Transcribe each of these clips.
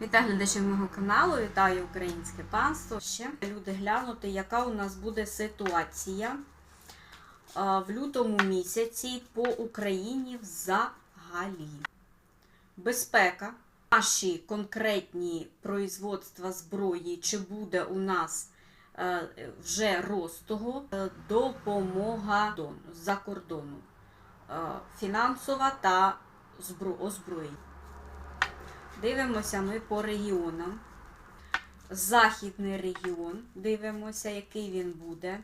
Вітаю глядачів мого каналу, вітаю українське панство. Ще люди глянути, яка у нас буде ситуація в лютому місяці по Україні взагалі. Безпека, наші конкретні производства зброї, чи буде у нас е, вже ростого, Е, допомога з-за кордону, Е, фінансова та озброєння. Дивимося ми по регіонам. Західний регіон. Дивимося, який він буде.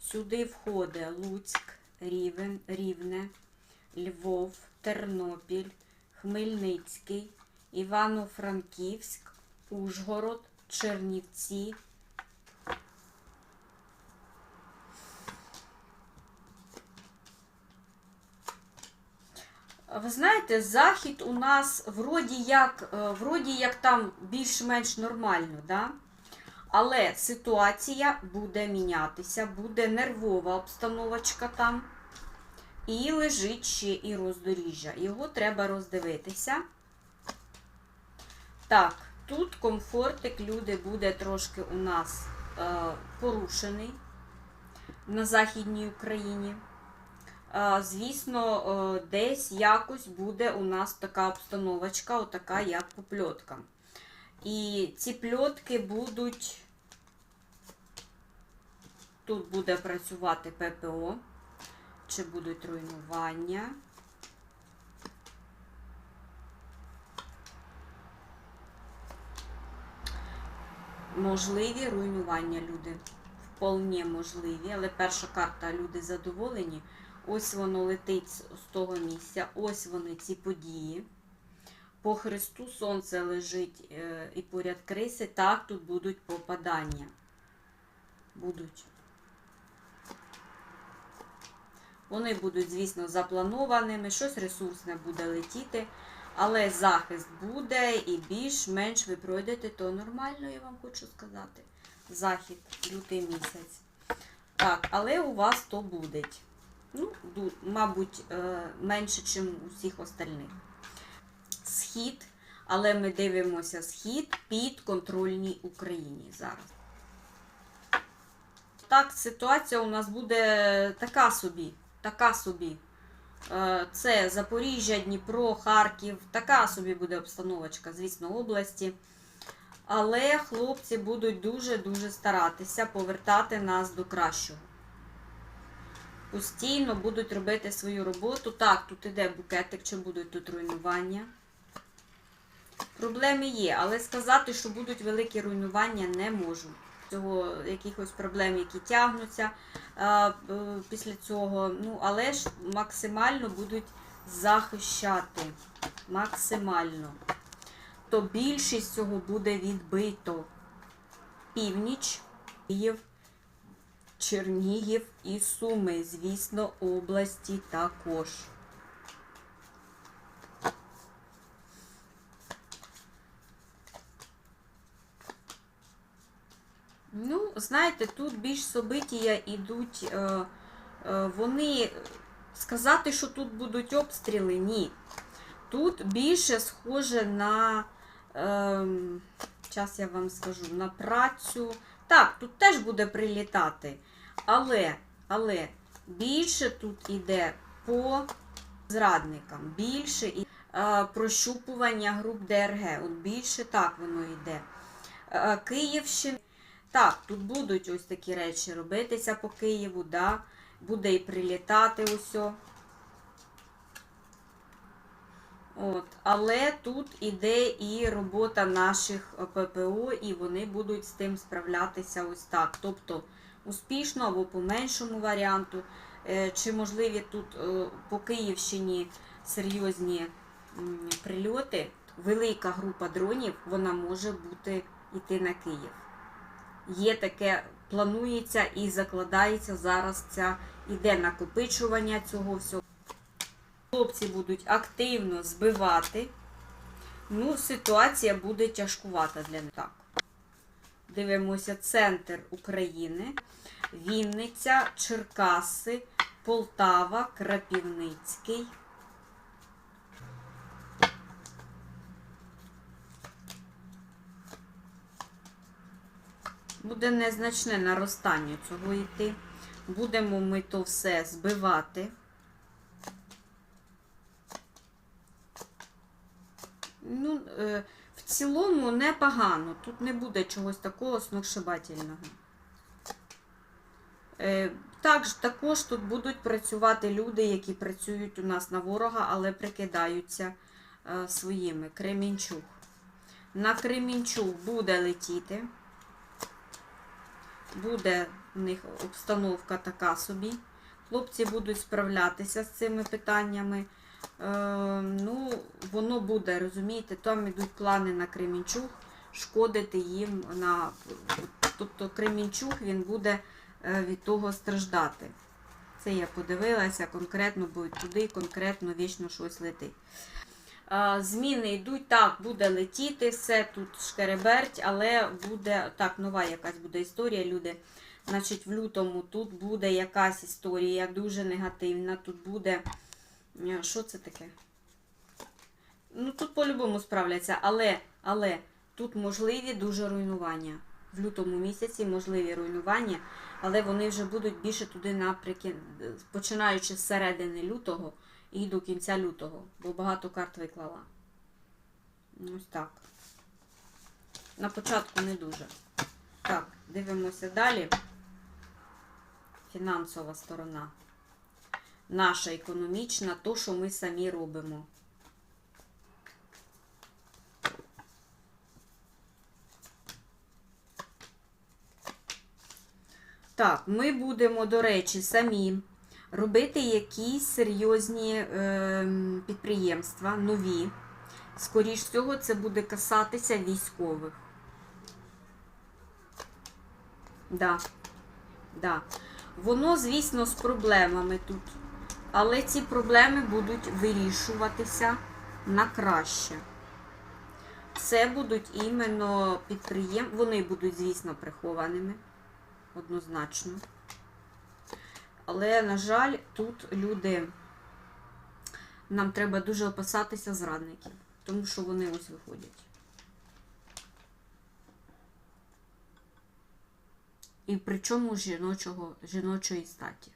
Сюди входить Луцьк, Рівен, Рівне, Львов, Тернопіль, Хмельницький, Івано-Франківськ, Ужгород, Чернівці. Ви знаєте, захід у нас вроді як, е, вроді як там більш-менш нормально, да? але ситуація буде мінятися, буде нервова обстановочка там. І лежить ще і роздоріжжя. Його треба роздивитися. Так, тут комфортик люди буде трошки у нас е, порушений на Західній Україні. Звісно, е, десь якось буде у нас така обстановочка, отака, як по пльоткам. І ці пльотки будуть. Тут буде працювати ППО, чи будуть руйнування. Можливі руйнування люди. Вполне можливі, але перша карта люди задоволені. Ось воно летить з того місця, ось вони ці події. По Христу сонце лежить е, і поряд криси. Так, тут будуть попадання. Будуть. Вони будуть, звісно, запланованими, щось ресурсне буде летіти, але захист буде і більш-менш ви пройдете, то нормально, я вам хочу сказати. Захід, лютий місяць. Так, але у вас то буде. Ну, мабуть, е, менше, ніж у всіх остальних. Схід, але ми дивимося схід під контрольній Україні зараз. Так, ситуація у нас буде така собі. Така собі. Е, Це Запоріжжя, Дніпро, Харків. Така собі буде обстановочка, звісно, області. Але хлопці будуть дуже-дуже старатися повертати нас до кращого. Постійно будуть робити свою роботу. Так, тут іде букетик, чи будуть тут руйнування. Проблеми є, але сказати, що будуть великі руйнування, не можу. Цього якихось проблем, які тягнуться а, е, після цього. Ну, але ж максимально будуть захищати. Максимально. То більшість цього буде відбито. Північ, Київ, Чернігів і Суми, звісно, області також. Ну, знаєте, тут більш собитія йдуть, е, е, вони сказати, що тут будуть обстріли, ні. Тут більше схоже на, е, зараз я вам скажу, на працю. Так, тут теж буде прилітати. Але, але більше тут іде по зрадникам, більше і е, прощупування груп ДРГ. От більше так воно йде. Е, Київщина. Так, тут будуть ось такі речі робитися по Києву, да? буде і прилітати усьо. От. Але тут іде і робота наших е, ППО, і вони будуть з тим справлятися ось так. Тобто успішно або по меншому варіанту. Е, Чи можливі тут е, по Київщині серйозні прильоти, велика група дронів, вона може бути йти на Київ. Є таке, планується і закладається зараз ця іде накопичування цього всього хлопці будуть активно збивати, ну, ситуація буде тяжкувата для них. Так. Дивимося, центр України, Вінниця, Черкаси, Полтава, Крапівницький. Буде незначне наростання цього йти. Будемо ми то все збивати. Ну, е, в цілому непогано. Тут не буде чогось такого сногсшибательного. Е, також, також тут будуть працювати люди, які працюють у нас на ворога, але прикидаються е, своїми. Кремінчук. На Кремінчук буде летіти. Буде в них обстановка така собі. Хлопці будуть справлятися з цими питаннями. Е, ну, воно буде, розумієте, там йдуть плани на Кремінчуг, шкодити їм на. Тобто Кремінчуг він буде е, від того страждати. Це я подивилася, конкретно будуть туди, конкретно вічно щось летить. Е, Зміни йдуть, так, буде летіти, все тут шкереберть, але буде так, нова якась буде історія. Люди, значить, в лютому тут буде якась історія дуже негативна. Тут буде. Е, Що це таке? Ну, тут по-любому справляться, але, але тут можливі дуже руйнування. В лютому місяці можливі руйнування, але вони вже будуть більше туди напрямки, починаючи з середини лютого і до кінця лютого, бо багато карт виклала. Ось так. На початку не дуже. Так, дивимося далі. Фінансова сторона. Наша економічна, то, що ми самі робимо. Так, ми будемо, до речі, самі робити якісь серйозні е, підприємства, нові. Скоріш всього, це буде касатися військових. Да. Да. Воно, звісно, з проблемами тут. Але ці проблеми будуть вирішуватися на краще. Це будуть іменно підприємства. Вони будуть, звісно, прихованими. Однозначно. Але, на жаль, тут люди. Нам треба дуже опасатися зрадників, тому що вони ось виходять. І причому жіночого, жіночої статі.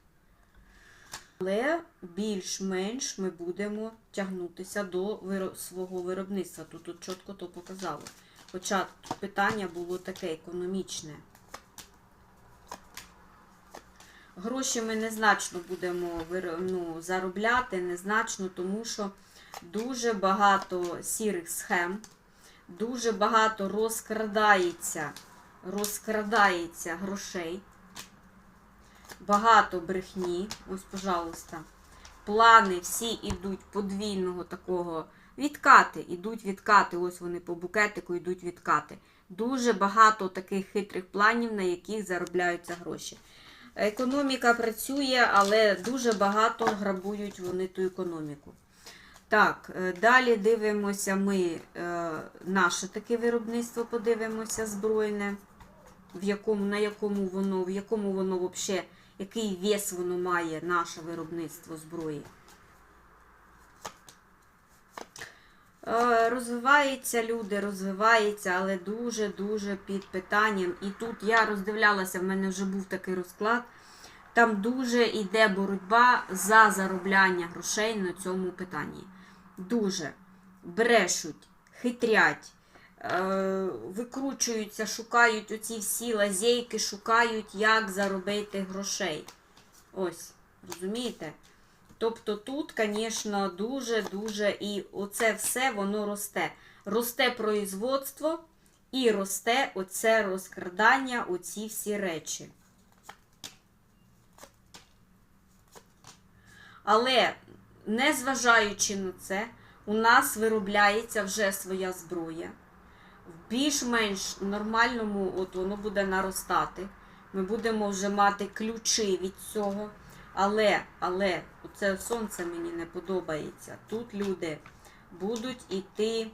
Але більш-менш ми будемо тягнутися до свого виробництва. Тут, тут чітко то показало. Хоча питання було таке економічне. Гроші ми незначно будемо ну, заробляти, незначно, тому що дуже багато сірих схем, дуже багато розкрадається, розкрадається грошей. Багато брехні. Ось, пожалуйста. Плани всі йдуть подвійного такого відкати. Ідуть відкати. Ось вони по букетику йдуть відкати. Дуже багато таких хитрих планів, на яких заробляються гроші. Економіка працює, але дуже багато грабують вони ту економіку. Так, е, далі дивимося ми е, наше таке виробництво, подивимося збройне, в якому, на якому воно, в якому воно взагалі, який вес воно має, наше виробництво зброї. Е, Розвиваються люди, розвиваються, але дуже-дуже під питанням. І тут я роздивлялася, в мене вже був такий розклад. Там дуже йде боротьба за заробляння грошей на цьому питанні. Дуже брешуть, хитрять, викручуються, шукають оці всі лазейки, шукають, як заробити грошей. Ось, розумієте? Тобто тут, звісно, дуже-дуже і оце все воно росте. Росте производство і росте оце розкрадання, оці всі речі. Але, незважаючи на це, у нас виробляється вже своя зброя. Більш-менш нормальному, от воно буде наростати. Ми будемо вже мати ключі від цього. Але, але, це сонце мені не подобається. Тут люди будуть іти,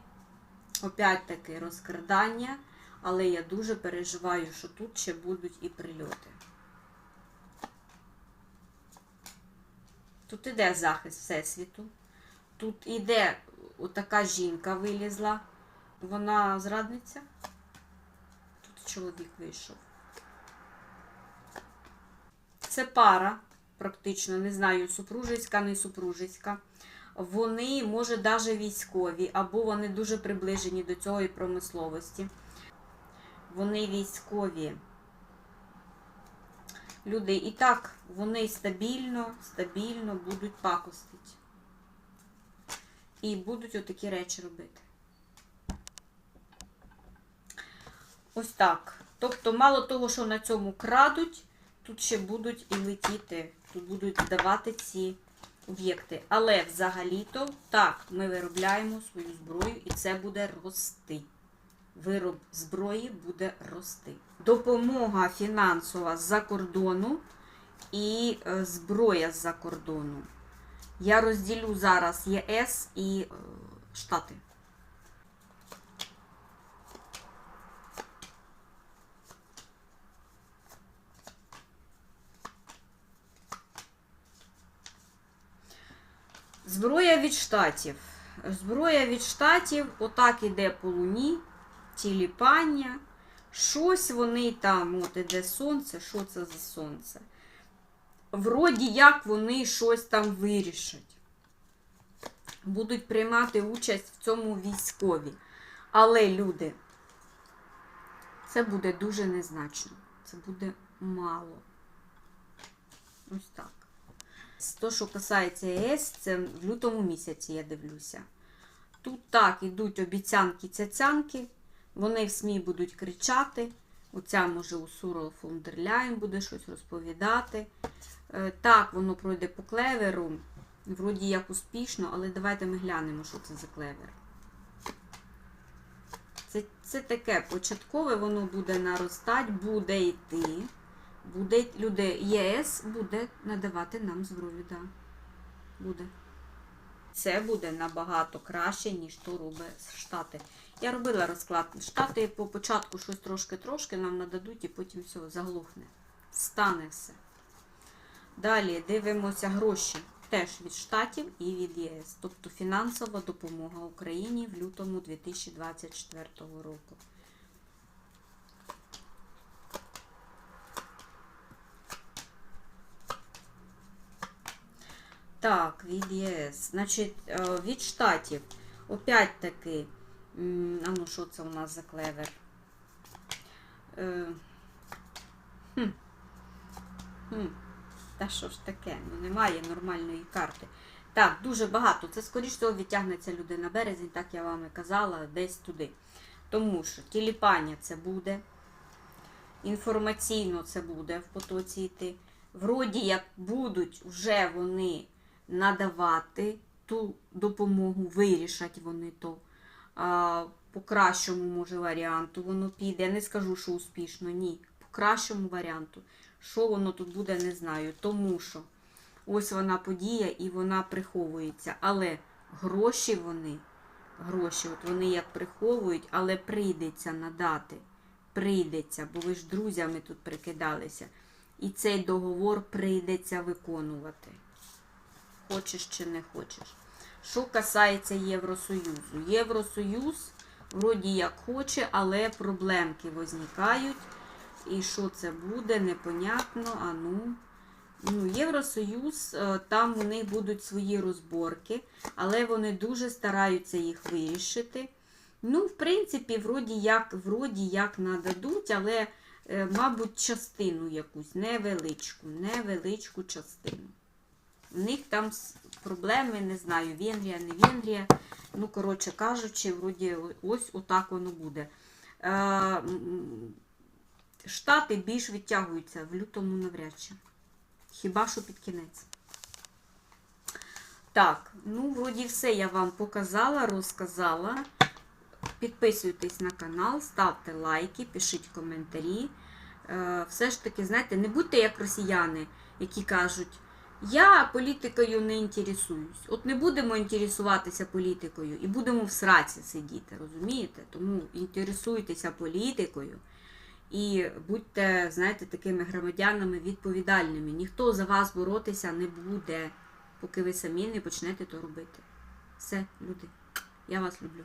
опять-таки, розкрадання, але я дуже переживаю, що тут ще будуть і прильоти. Тут іде захист Всесвіту. Тут іде отака жінка вилізла. Вона зрадниця. Тут чоловік вийшов. це пара, практично, не знаю, супружеська, не супружеська. Вони, може, навіть військові, або вони дуже приближені до цієї промисловості. Вони військові. Люди і так, вони стабільно, стабільно будуть пакостити. І будуть отакі речі робити. Ось так. Тобто, мало того, що на цьому крадуть, тут ще будуть і летіти, тут будуть здавати ці об'єкти. Але взагалі-то так, ми виробляємо свою зброю і це буде рости. Вироб зброї буде рости. Допомога фінансова з-за кордону і е, зброя з-за кордону. Я розділю зараз ЄС і е, Штати. Зброя від штатів. Зброя від штатів отак іде по луні, тіліпання. Щось вони там, от іде сонце, що це за сонце? Вроді як вони щось там вирішать. Будуть приймати участь в цьому військові. Але, люди, це буде дуже незначно. Це буде мало. Ось так. Того, що касається ЄС, це в лютому місяці я дивлюся. Тут так ідуть обіцянки цяцянки, вони в СМІ будуть кричати. Оця, може, дер Ляєн буде щось розповідати. Е, Так, воно пройде по клеверу. Вроді як успішно, але давайте ми глянемо, що це за клевер. Це, це таке початкове, воно буде наростати, буде йти. Буде люди, ЄС буде надавати нам зброю, да. Буде. Це буде набагато краще, ніж то робить Штати. Я робила розклад. Штати по початку щось трошки-трошки нам нададуть і потім все заглухне. Стане все. Далі дивимося гроші. Теж від Штатів і від ЄС. Тобто фінансова допомога Україні в лютому 2024 року. Так, від ЄС. Значить, е, від штатів. Опять таки. А ну, що це у нас за клевер? Е, Хм. Хм. Та що ж таке? Ну немає нормальної карти. Так, дуже багато. Це, скоріш всього, відтягнеться люди на березень, так я вам і казала, десь туди. Тому що тіліпання це буде. Інформаційно це буде в потоці йти. Вроді як будуть вже вони надавати ту допомогу, вирішать вони то. По кращому, може, варіанту воно піде. Я не скажу, що успішно, ні. По кращому варіанту. Що воно тут буде, не знаю. Тому що ось вона подія і вона приховується. Але гроші вони, гроші, от вони як приховують, але прийдеться надати. Прийдеться, бо ви ж друзями тут прикидалися. І цей договор прийдеться виконувати. Хочеш чи не хочеш. Що касається Євросоюзу. Євросоюз, вроді як хоче, але проблемки возникають. І що це буде, непонятно. А ну. Ну, Євросоюз, е, там у них будуть свої розборки, але вони дуже стараються їх вирішити. Ну, в принципі, вроді як, вроді як нададуть, але, е, мабуть, частину якусь, невеличку, невеличку частину. У них там проблеми, не знаю, Венгрія, не Венгрія. Ну, коротше кажучи, вроді ось отак воно буде. Е, Штати більш відтягуються в лютому навряд чи. Хіба що під кінець. Так, ну, вроді все я вам показала, розказала. Підписуйтесь на канал, ставте лайки, пишіть коментарі. Е, Все ж таки, знаєте, не будьте як росіяни, які кажуть, я політикою не інтересуюсь. От не будемо інтересуватися політикою і будемо в сраці сидіти, розумієте? Тому інтересуйтеся політикою і будьте, знаєте, такими громадянами відповідальними. Ніхто за вас боротися не буде, поки ви самі не почнете то робити. Все, люди, я вас люблю.